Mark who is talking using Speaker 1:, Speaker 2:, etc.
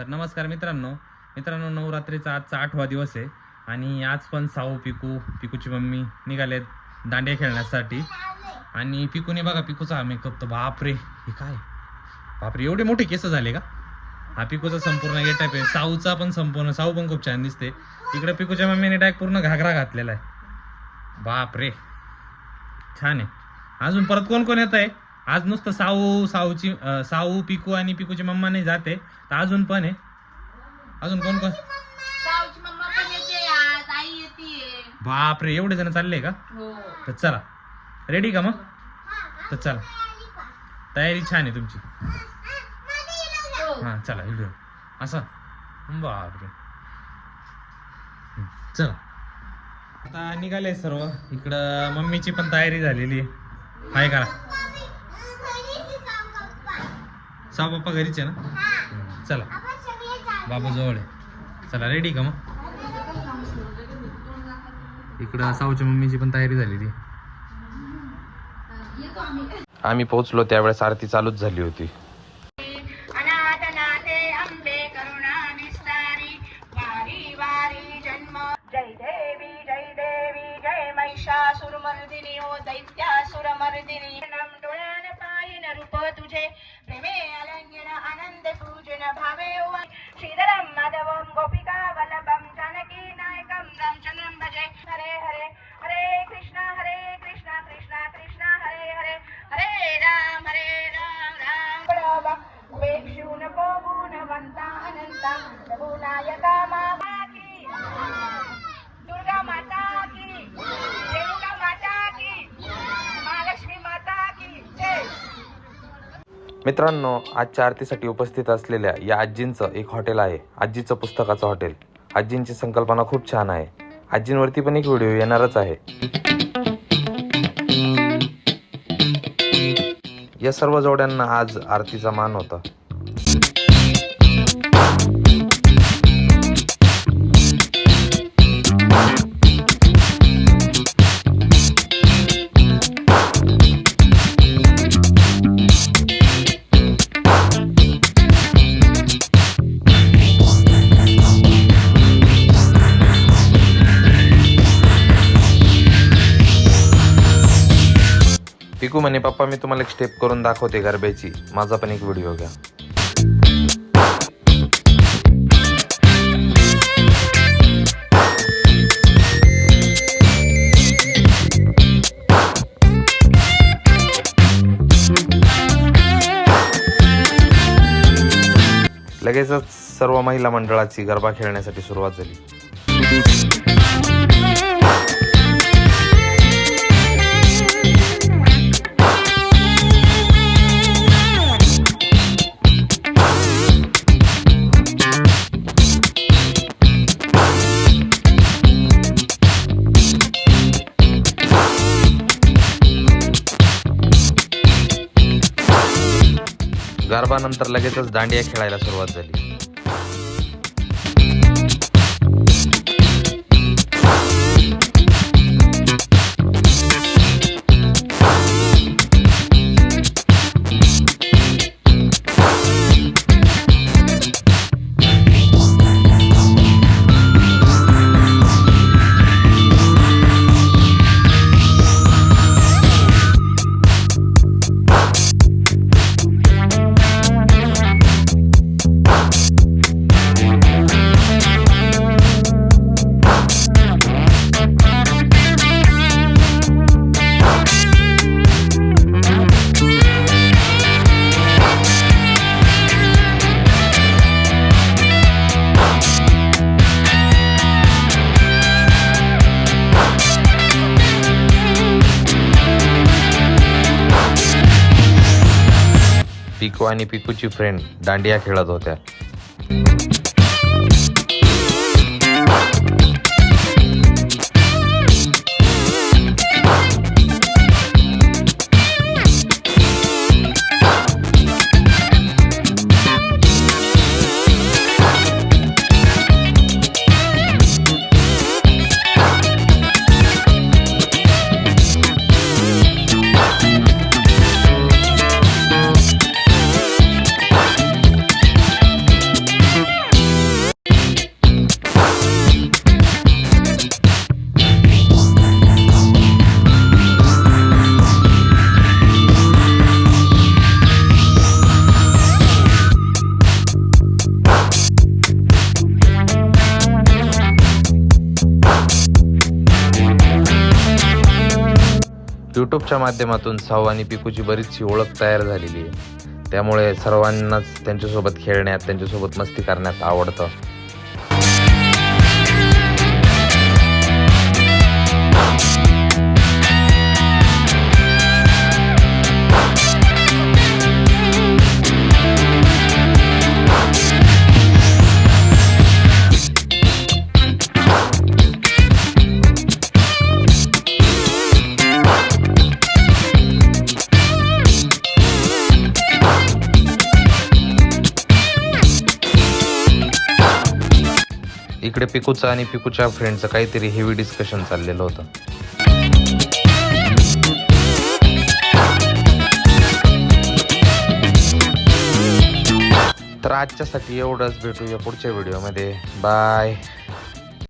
Speaker 1: तर नमस्कार मित्रांनो. मित्रांनो नवरात्रीचा आजचा आठवा दिवस आहे आणि आज पण साऊ पिकू पिकूची मम्मी निघालेत दांडिया खेळण्यासाठी. आणि पिकूने बघा पिकूचा मेकअप तर बापरे हे काय? बापरे एवढे मोठे केस झाले का? हा पिकूचा संपूर्ण गेटअप आहे. साऊचा पण संपूर्ण साऊ पण खूप छान दिसते. इकडे पिकूच्या मम्मीने डायरेक्ट पूर्ण घागरा घातलेला आहे. बापरे छान आहे. अजून परत कोण कोण येत आहे आज नुसतं साऊ साऊची साऊ पिकू आणि पिकूची मम्मा नाही जाते. तर अजून पण आहे. अजून कोण कोण?
Speaker 2: साऊची मम्मा पण येते आज. आई येते.
Speaker 1: बापरे एवढे जण चालले का?
Speaker 2: हो.
Speaker 1: तर चला. रेडी का मग? तर चला. तयारी छान आहे तुमची.
Speaker 2: हो.
Speaker 1: हां चला व्हिडिओ असं. बापरे. चला. आता निघाले सर्व. इकडं मम्मीची पण तयारी झालेली आहे. काय करा. साव पप्पा घरीच आहे ना? हं, चला. बाबा जवळ आहे. चला रेडी का मग? इकडं साऊच्या मम्मीची पण तयारी झालेली आहे आम्ही पोहोचलो त्यावेळेस आरती चालूच झाली होती.
Speaker 2: अनाथनाथे अंबे करुणा विस्तारी वारी वारी जन्म. जय देवी जय देवी जय महिषासुरमर्दिनी ओ दैत्यासुरमर्दिनी. नम रूप तुझे। प्रेमे अलंघ्यन आनंद पूजन भावे श्रीधरम माधवम गोपिका वल्लभम जानकी नायकम रामचंद्रम भजे। हरे हरे हरे कृष्णा हरे कृष्णा कृष्णा कृष्णा हरे हरे हरे राम हरे राम राम। राम उपेक्षू नको गुणवंता अनंता रघुनायका
Speaker 3: मित्रांनो आजच्या आरतीसाठी उपस्थित असलेल्या या आजींचं एक हॉटेल आहे. आजीचं पुस्तकाचं हॉटेल. आजींची संकल्पना खूप छान आहे. आजींवरती पण एक व्हिडिओ येणारच आहे. या सर्व जोड्यांना आज आरतीचा मान होता. पिकू म्हणे पप्पा मी तुम्हाला एक स्टेप करून दाखवते गरब्याची. माझा पण एक व्हिडिओ घ्या. लगेचच सर्व महिला मंडळाची गरबा खेळण्यासाठी सुरुवात झाली. गरबानंतर लगेचच दांडिया खेळायला सुरुवात झाली. आणि पिकूची फ्रेंड दांडिया खेळत होत्या. यूट्यूबच्या माध्यमातून साऊ आणि पिकूची बरीचशी ओळख तयार झालेली आहे. त्यामुळे सर्वांनाच त्यांच्यासोबत खेळण्यात त्यांच्यासोबत मस्ती करण्यात आवडतं. इकडे पिकूचं आणि पिकूच्या फ्रेंडचं काहीतरी हेवी डिस्कशन चाललेलं होतं. तर आजच्यासाठी एवढंच. भेटूया पुढच्या व्हिडिओमध्ये बाय